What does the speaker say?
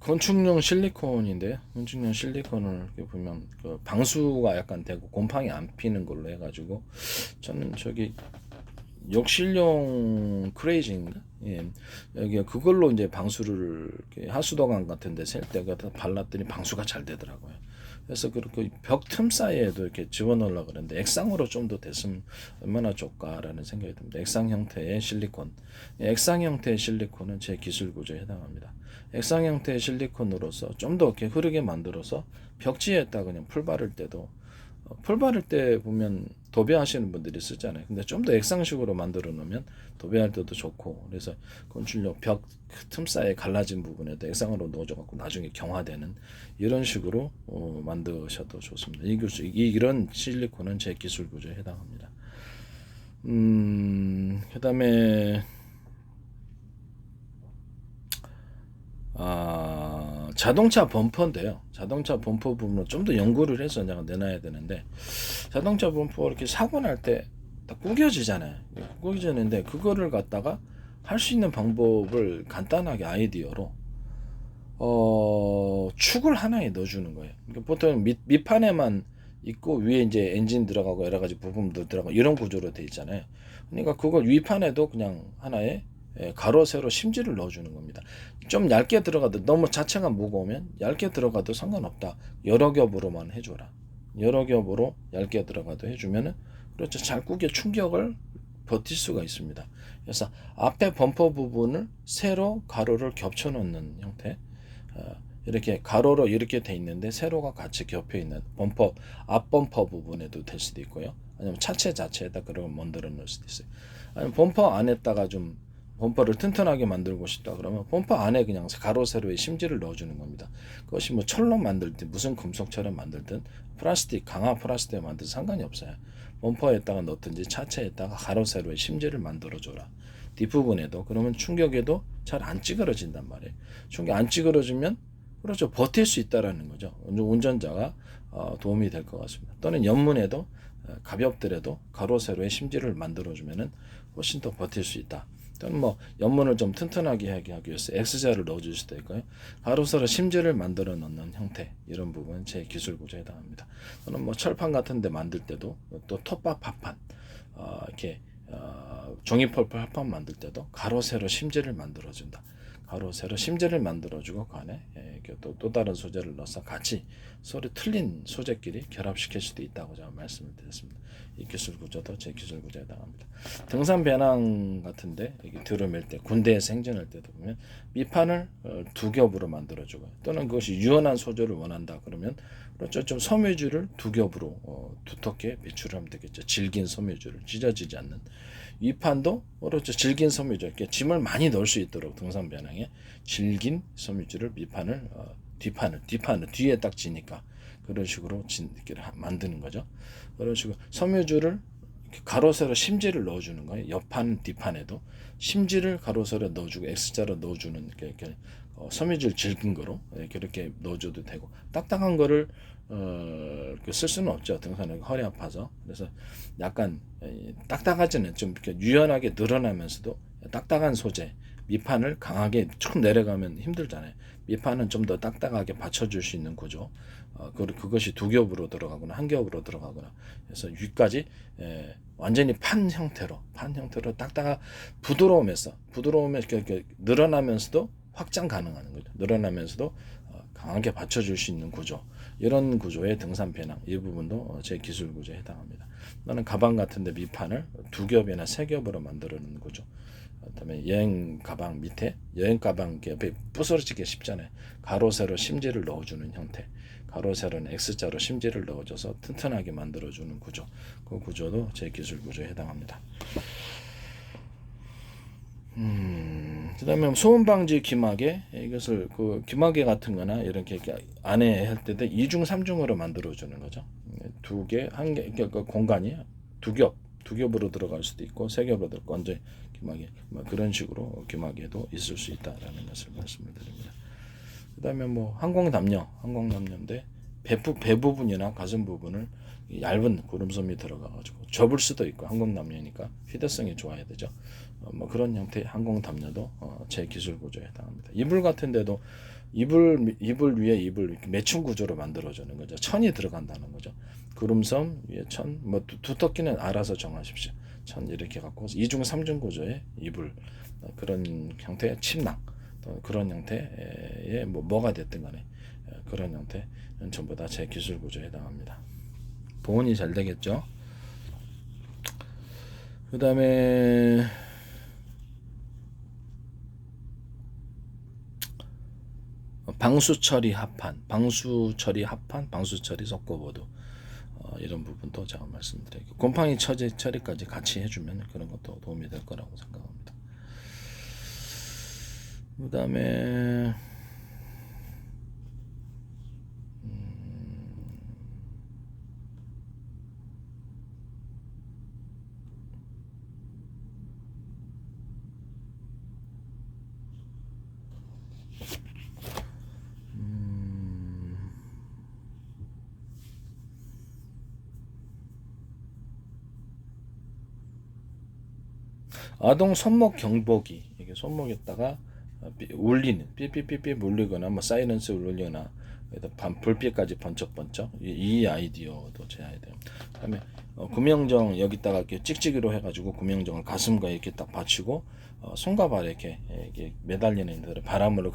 건축용 실리콘인데 건축용 실리콘을 이렇게 보면 그 방수가 약간 되고 곰팡이 안 피는 걸로 해가지고 저는 저기 욕실용 크레이지인가 예 여기 그걸로 이제 방수를 하수도관 같은 데 셀 때가 다 발랐더니 방수가 잘 되더라고요. 그래서 그렇게 벽 틈 사이에도 이렇게 집어넣으려고 그러는데 액상으로 좀 더 됐으면 얼마나 좋을까라는 생각이 듭니다. 액상 형태의 실리콘. 예, 액상 형태의 실리콘은 제 기술 구조에 해당합니다. 액상 형태의 실리콘으로서 좀 더 이렇게 흐르게 만들어서 벽지에다 그냥 풀 바를 때도 어, 풀 바를 때 보면 도배하시는 분들이 쓰잖아요. 근데 좀 더 액상식으로 만들어 놓으면 도배할 때도 좋고 그래서 건축용 벽틈 사이에 갈라진 부분에도 액상으로 넣어줘 갖고 나중에 경화되는 이런 식으로 어, 만드셔도 좋습니다. 이 기술 이 이런 실리콘은 제 기술 구조에 해당합니다. 음 그다음에 아, 자동차 범퍼인데요. 자동차 범퍼 부분을 좀 더 연구를 해서 내가 내놔야 되는데 자동차 범퍼 이렇게 사고 날때딱 구겨지잖아요. 구겨지는데 그거를 갖다가 할 수 있는 방법을 간단하게 아이디어로 어, 축을 하나에 넣어주는 거예요. 그러니까 보통 밑, 밑판에만 있고 위에 이제 엔진 들어가고 여러 가지 부품도 들어가고 이런 구조로 돼 있잖아요. 그러니까 그걸 위판에도 그냥 하나의 예, 가로 세로 심지를 넣어주는 겁니다. 좀 얇게 들어가도 너무 자체가 무거우면 얇게 들어가도 상관없다. 여러 겹으로만 해줘라. 여러 겹으로 얇게 들어가도 해주면은 그렇죠. 잘 꾸겨 충격을 버틸 수가 있습니다. 그래서 앞에 범퍼 부분을 세로 가로를 겹쳐 놓는 형태. 어, 이렇게 가로로 이렇게 돼 있는데 세로가 같이 겹혀 있는 범퍼 앞 범퍼 부분에도 될 수도 있고요. 아니면 차체 자체에다 그걸 만들어 놓을 수도 있어요. 아니면 범퍼 안에다가 좀 범퍼를 튼튼하게 만들고 싶다 그러면 범퍼 안에 그냥 가로 세로에 심지를 넣어주는 겁니다. 그것이 뭐 철로 만들든 무슨 금속처럼 만들든 플라스틱 강화 플라스틱에 만든 상관이 없어요. 범퍼에다가 넣든지 차체에다가 가로 세로에 심지를 만들어줘라. 뒷부분에도 그러면 충격에도 잘 안 찌그러진단 말이에요. 충격 안 찌그러지면 그렇죠 버틸 수 있다라는 거죠. 운전자가 어, 도움이 될 것 같습니다. 또는 연문에도 어, 가볍더라도 가로 세로에 심지를 만들어주면은 훨씬 더 버틸 수 있다. 또는 뭐 연문을 좀 튼튼하게 하게 하기 위해서 X자를 넣어줄 수도 있고요. 가로세로 심지를 만들어 넣는 형태 이런 부분 제 기술 구조에 해당합니다. 또는 뭐 철판 같은 데 만들 때도 또 톱밥 합판 어, 이렇게 어, 종이펄펄 합판 만들 때도 가로 세로 심지를 만들어 준다. 가로 세로 심지를 만들어주고 그 안에 예, 또, 또 다른 소재를 넣어서 같이 서로 틀린 소재끼리 결합시킬 수도 있다고 제가 말씀을 드렸습니다. 이 기술 구조도 제 기술 구조에 해당합니다. 등산 배낭 같은데 이게 들어밀 때 군대에서 행진할 때도 보면 밑판을 어, 두 겹으로 만들어주고 또는 그것이 유연한 소재를 원한다 그러면 그렇죠 좀 섬유줄을 두 겹으로 어, 두텁게 배출을 하면 되겠죠. 질긴 섬유줄을 찢어지지 않는 위판도 그렇죠 질긴 섬유줄 이렇게 짐을 많이 넣을 수 있도록 등산 배낭에 질긴 섬유줄을 밑판을 어, 뒷판을 뒷판을 뒤에 딱 지니까 그런 식으로 진, 이렇게 만드는 거죠. 그런 식으로 섬유줄을 가로 세로 심지를 넣어주는 거예요. 옆판 뒷판에도 심지를 가로 세로 넣어주고 X자로 넣어주는 이렇게, 이렇게 어, 섬유줄 질긴 거로 이렇게, 이렇게 넣어줘도 되고 딱딱한 거를 어, 쓸 수는 없죠. 등산은 허리 아파서 그래서 약간 딱딱하지는 좀 유연하게 늘어나면서도 딱딱한 소재 밑판을 강하게 쭉 내려가면 힘들잖아요. 밑판은 좀 더 딱딱하게 받쳐줄 수 있는 구조. 어, 그, 그것이 두 겹으로 들어가거나 한 겹으로 들어가거나 해서 위까지 에, 완전히 판 형태로 판 형태로 딱딱한 부드러움에서 부드러움에 이렇게, 이렇게 늘어나면서도 확장 가능한 거죠. 늘어나면서도 어, 강하게 받쳐줄 수 있는 구조. 이런 구조의 등산 배낭 이 부분도 어, 제 기술 구조에 해당합니다. 나는 가방 같은데 밑판을 두 겹이나 세 겹으로 만들어 놓는 구조. 그다음에 여행 가방 밑에 여행 가방 옆에 부서지기 쉽잖아요. 가로 세로 심지를 넣어주는 형태. 가로 세로는 X자로 심지를 넣어줘서 튼튼하게 만들어주는 구조. 그 구조도 제 기술 구조에 해당합니다. 음, 그다음에 소음 방지 기막에 이것을 그 기막에 같은 거나 이렇게 안에 할 때도 이중 삼중으로 만들어 주는 거죠. 두 개, 한 개, 그러니까 공간이 두 겹, 두 겹으로 들어갈 수도 있고 세 겹으로 언제 기막에 뭐 그런 식으로 기막에도 있을 수 있다라는 것을 말씀을 드립니다. 그다음에 뭐 항공 담요, 항공 담요인데 배부 배 부분이나 가슴 부분을 얇은 구름솜이 들어가가지고 접을 수도 있고 항공 담요니까 휴대성이 좋아야 되죠. 어, 뭐 그런 형태의 항공 담요도 어, 제 기술 구조에 해당합니다. 이불 같은데도 이불 이불 위에 이불 매춘 구조로 만들어주는 거죠. 천이 들어간다는 거죠. 구름섬 위에 천, 뭐 두- 두텁기는 알아서 정하십시오. 천 이렇게 갖고 이중 삼중 구조의 이불 어, 그런 형태의 침낭 또 그런 형태의 뭐 뭐가 됐든 간에 에, 그런 형태는 전부 다 제 기술 구조에 해당합니다. 보온이 잘 되겠죠. 그 다음에 방수 처리 합판, 방수 처리 합판, 방수 처리 속고보드 어, 이런 부분도 제가 말씀드릴게요. 곰팡이 처리 처리까지 같이 해주면 그런 것도 도움이 될 거라고 생각합니다. 그 다음에 아동 손목 경보기. 이게 손목에다가 울리는 삐삐삐삐 울리거나 뭐 사이렌스 울리거나 반 불빛까지 번쩍번쩍 이, 이 아이디어도 제 아이디어. 그다음에 어, 구명정 여기다가 이렇게 찍찍이로 해가지고 구명정을 가슴과 이렇게 딱 받치고 어, 손과 발 이렇게, 이렇게 매달리는 데를 바람으로